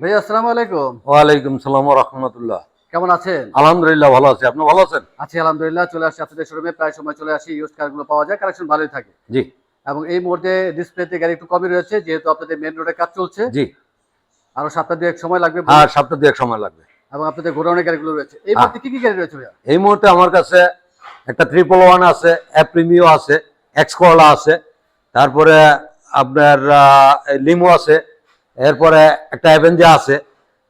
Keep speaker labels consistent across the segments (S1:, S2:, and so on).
S1: ভাইয়া আসসালামু আলাইকুম।
S2: ওয়ালাইকুম সালাম রহমতুল্লাহ।
S1: কেমন আছেন?
S2: আলহামদুলিল্লাহ ভালো আছি। আপনি ভালো আছেন?
S1: আছি আলহামদুলিল্লাহ চলে আসছি আপনাদের শোরুমে প্রায় সময় চলে আসি ইউজ কারগুলো পাওয়া যায় কালেকশন ভালোই থাকে।
S2: জি।
S1: এবং এই মুহূর্তে ডিসপ্লেতে গাড়ি একটু কমই রয়েছে যেহেতু আপনাদের মেন রোডে কাজ চলছে।
S2: জি।
S1: আরও সপ্তাহ দুয়েক সময় লাগবে।
S2: আর সপ্তাহ দুয়েক সময় লাগবে।
S1: এবং আপনাদের গোডাউনের গাড়িগুলো রয়েছে। এই মুহূর্তে কি কি গাড়ি রয়েছে ভাইয়া?
S2: এই মুহূর্তে আমার কাছে একটা ট্রিপল ওয়ান আছে অ্যাপ্রিমিও আছে এক্স করলা আছে তারপরে আপনার লিমো আছে এরপরে একটা অ্যাভেঞ্জা আছে।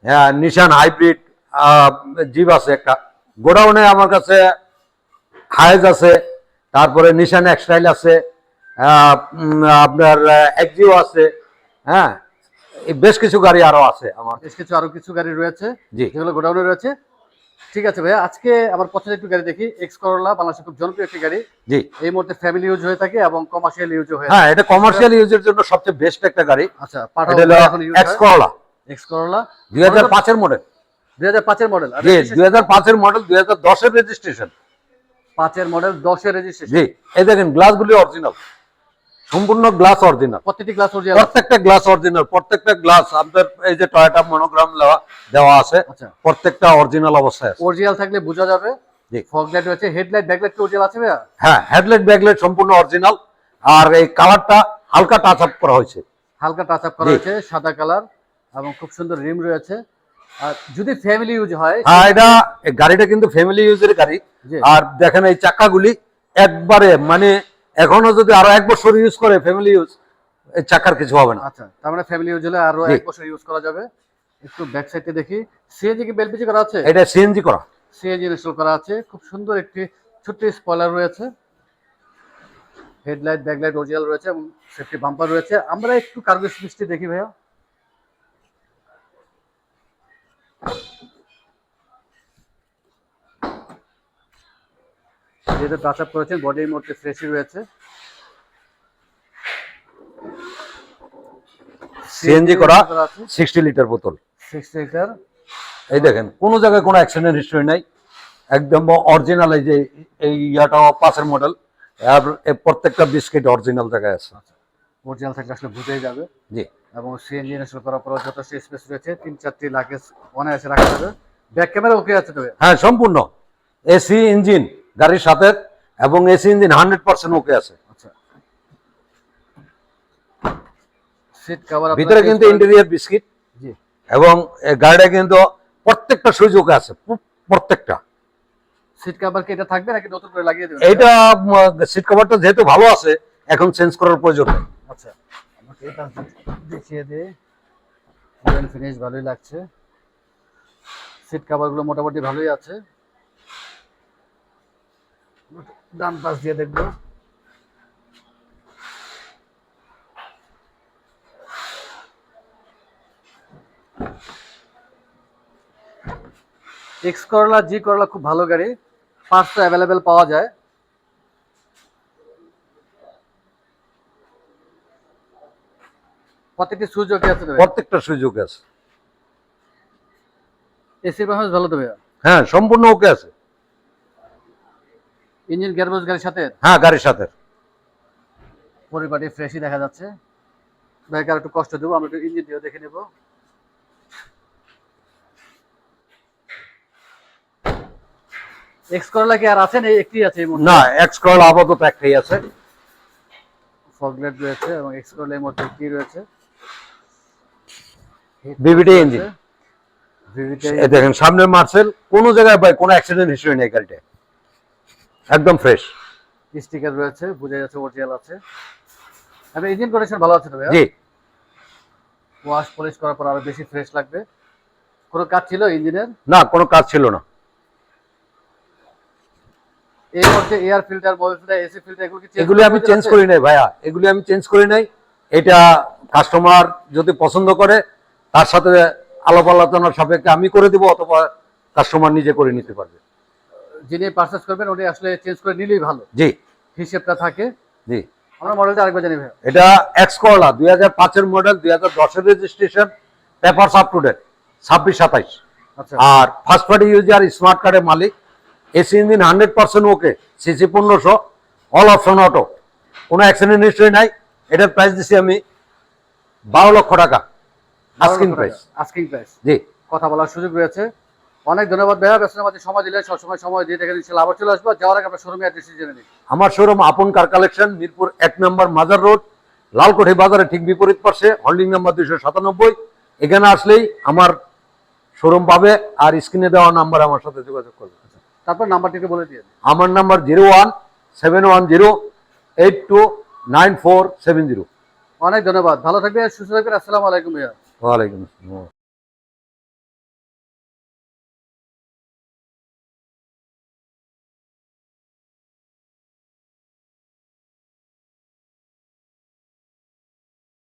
S2: হ্যাঁ, নিশান হাইব্রিড জিপ আছে একটা। গোডাউনে আমার কাছে হায়েজ আছে তারপরে নিশান এক্সটাইল আছে আপনার এক্সিও আছে হ্যাঁ বেশ কিছু গাড়ি আরও আছে আমার।
S1: বেশ কিছু আরও কিছু গাড়ি রয়েছে।
S2: জি।
S1: যেগুলো গোডাউনে রয়েছে। ঠিক আছে ভাইয়া আজকে আমার পছন্দের একটু গাড়ি দেখি। এক্স করোলা বাংলাদেশের খুব জনপ্রিয় একটি গাড়ি।
S2: জি।
S1: এই মুহূর্তে ফ্যামিলি ইউজ হয়ে থাকে এবং কমার্শিয়াল ইউজ হয়ে
S2: হ্যাঁ এটা কমার্শিয়াল ইউজের জন্য সবচেয়ে বেস্ট একটা গাড়ি।
S1: আচ্ছা
S2: এটা
S1: এখন
S2: এক্স করলা
S1: এক্স করোলা
S2: দুই হাজার পাঁচের মডেল
S1: দুই হাজার পাঁচের মডেল
S2: জি দুই হাজার পাঁচের মডেল দুই হাজার দশের রেজিস্ট্রেশন
S1: পাঁচের মডেল দশের রেজিস্ট্রেশন
S2: জি এই দেখেন গ্লাসগুলি অরিজিনাল সম্পূর্ণ গ্লাস অরিজিনাল
S1: প্রত্যেকটি গ্লাস অরিজিনাল
S2: প্রত্যেকটা গ্লাস অরিজিনাল প্রত্যেকটা গ্লাস আপনার এই যে টয়টা মনোগ্রাম দেওয়া আছে
S1: আচ্ছা।
S2: প্রত্যেকটা অরিজিনাল অবস্থায় আছে।
S1: অরিজিনাল থাকলে বোঝা যাবে। ফগ লাইট রয়েছে হেডলাইট ব্যাকলাইট কি অরিজিনাল আছে ভাইয়া?
S2: হ্যাঁ হেডলাইট ব্যাকলাইট সম্পূর্ণ অরিজিনাল আর এই কালারটা হালকা টাচ আপ করা হয়েছে।
S1: হালকা টাচ আপ করা হয়েছে সাদা কালার এবং খুব সুন্দর রিম রয়েছে। আর যদি ফ্যামিলি ইউজ হয়
S2: হ্যাঁ এটা গাড়িটা কিন্তু ফ্যামিলি ইউজের গাড়ি। আর দেখেন এই চাকাগুলি একবারে মানে এখনও যদি আরও এক বছর ইউজ করে ফ্যামিলি ইউজ চাকার কিছু হবে না।
S1: আচ্ছা তার মানে ফ্যামিলি ইউজ হলে
S2: আরও
S1: এক বছর ইউজ করা যাবে। একটু ব্যাক সাইডে দেখি। সিএনজি কি বেলপিজি করা আছে?
S2: এটা সিএনজি করা।
S1: সিএনজি ইনস্টল করা আছে। খুব সুন্দর একটি ছোট্ট স্পয়লার রয়েছে। হেডলাইট ব্যাকলাইট অরিজিনাল রয়েছে এবং সেফটি বাম্পার রয়েছে। আমরা একটু কার্গো স্পিচটি দেখি ভাইয়া। যেহেতু টাচ আপ করেছেন বডির মধ্যে ফ্রেশই রয়েছে।
S2: সিএনজি করা সিক্সটি লিটার বোতল।
S1: সিক্স লিটার
S2: এই দেখেন কোনো জায়গায় কোনো অ্যাক্সিডেন্ট হিস্টরি নাই। একদম অরিজিনাল এই যে এই ইয়াটা পাঁচের মডেল আর প্রত্যেকটা বিস্কিট অরিজিনাল জায়গায় আছে।
S1: অরিজিনাল থাকলে আসলে বুঝেই যাবে।
S2: জি।
S1: এবং সিএনজি ইনস্টল করার পর যথেষ্ট স্পেস রয়েছে। তিন চারটি লাগেজ অনায়াসে রাখা যাবে। ব্যাক ক্যামেরা ওকে আছে তবে
S2: হ্যাঁ সম্পূর্ণ। AC engine. গাড়ির সাথে এবং AC engine hundred percent okay আছে।
S1: আচ্ছা।
S2: ভিতরে কিন্তু ইন্টেরিয়ার বিস্কিট এবং গাড়িটা কিন্তু প্রত্যেকটা সুইচ ওকে আছে প্রত্যেকটা।
S1: সিট কভার কি এটা থাকবে নাকি নতুন করে লাগিয়ে দেবেন?
S2: এইটা সিট কভারটা যেহেতু ভালো আছে এখন চেঞ্জ করার প্রয়োজন নেই।
S1: আচ্ছা। আমাকে এটা দেখিয়ে দে। ফিনিশ ভালোই লাগছে। সিট কভারগুলো মোটামুটি ভালোই আছে। ডান পাশ দিয়ে দেখব। এক্স করলা জি করলা খুব ভালো গাড়ি। তো অ্যাভেলেবেল পাওয়া যায়। প্রত্যেকটি সুযোগ আছে
S2: প্রত্যেকটা ওকে আছে।
S1: পারফরমেন্স ভালো তো ভাইয়া?
S2: হ্যাঁ সম্পূর্ণ ওকে আছে।
S1: ইঞ্জিন গিয়ারবক্স গাড়ির সাথে?
S2: হ্যাঁ গাড়ির সাথে।
S1: পরিপাটি ফ্রেশই দেখা যাচ্ছে। ভাইকে আর একটু কষ্ট দেবো আমরা একটু ইঞ্জিন দিয়ে দেখে নেব। এক্স করলা কি আর আছেন এই একটি আছে
S2: না এক্স করল আপাতত একটাই আছে।
S1: ফগলেট রয়েছে এবং এক্স করলা এই মুহূর্তে একটি রয়েছে।
S2: বিবিটি ইঞ্জিন দেখেন সামনের মার্সেল কোনো জায়গায় ভাই কোনো অ্যাক্সিডেন্ট হিস্টরি নেই গাড়িটা একদম ফ্রেশ
S1: স্টিকার রয়েছে বোঝা যাচ্ছে অরিজিনাল আছে। এবং ইঞ্জিন কন্ডিশন ভালো আছে তো ভাইয়া?
S2: জি।
S1: ওয়াশ পলিশ করার পর আরও বেশি ফ্রেশ লাগবে। কোনো কাজ ছিল ইঞ্জিনের
S2: না কোনো কাজ ছিল না।
S1: এই মুহূর্তে air filter mobile filter AC filter এগুলো কি change
S2: এগুলি আমি চেঞ্জ করি নাই ভাইয়া। এগুলি আমি চেঞ্জ করি নাই। এটা কাস্টমার যদি পছন্দ করে তার সাথে আলাপ আলোচনার সাপেক্ষে আমি করে দিব অথবা কাস্টমার নিজে করে নিতে পারবে।
S1: যিনি পারচেস করবেন উনি আসলে চেঞ্জ করে নিলেই ভালো।
S2: জি।
S1: হিসেবটা থাকে।
S2: জি।
S1: আমরা মডেলটা আরেকবার জানি ভাইয়া।
S2: এটা এক্স করলা দুই হাজার পাঁচের মডেল দুই হাজার দশের registration paper up to date ছাব্বিশ সাতাইশ।
S1: আচ্ছা।
S2: আর ফার্স্ট পার্টি ইউজার স্মার্ট কার্ডের মালিক AC engine hundred percent okay CC পনেরোশো অল অপশন অটো কোনো অ্যাক্সিডেন্ট হিস্ট্রি নাই এটার প্রাইস দিছি আমি বারো লক্ষ টাকা আস্কিং price.
S1: আস্কিং প্রাইস
S2: জি।
S1: কথা বলার সুযোগ রয়েছে। অনেক ধন্যবাদ ভাইয়া ব্যস্ত আমাদের সময় দিলে সবসময় সময় দিয়ে দেখে দিচ্ছি আবার চলে আসব। যাওয়ার আগে আমরা শোরুমে অ্যাড্রেস জেনে নিই।
S2: আমার শোরুম আপন কার কালেকশন মিরপুর এক নম্বর মাজার রোড লালকোঠি বাজারে ঠিক বিপরীত পাশে হোল্ডিং নাম্বার দুইশো সাতানব্বই। এখানে আসলেই আমার শোরুম পাবে আর স্ক্রিনে দেওয়া নাম্বার আমার সাথে যোগাযোগ করবে।
S1: তারপর নাম্বারটিকে বলে দিয়ে
S2: আমার number zero one seven one zero eight two nine four seven zero
S1: অনেক ধন্যবাদ ভালো থাকবে সুস্থ থাকবেন আসসালামু আলাইকুম ভাইয়া।
S2: ওয়ালাইকুম আসসালাম।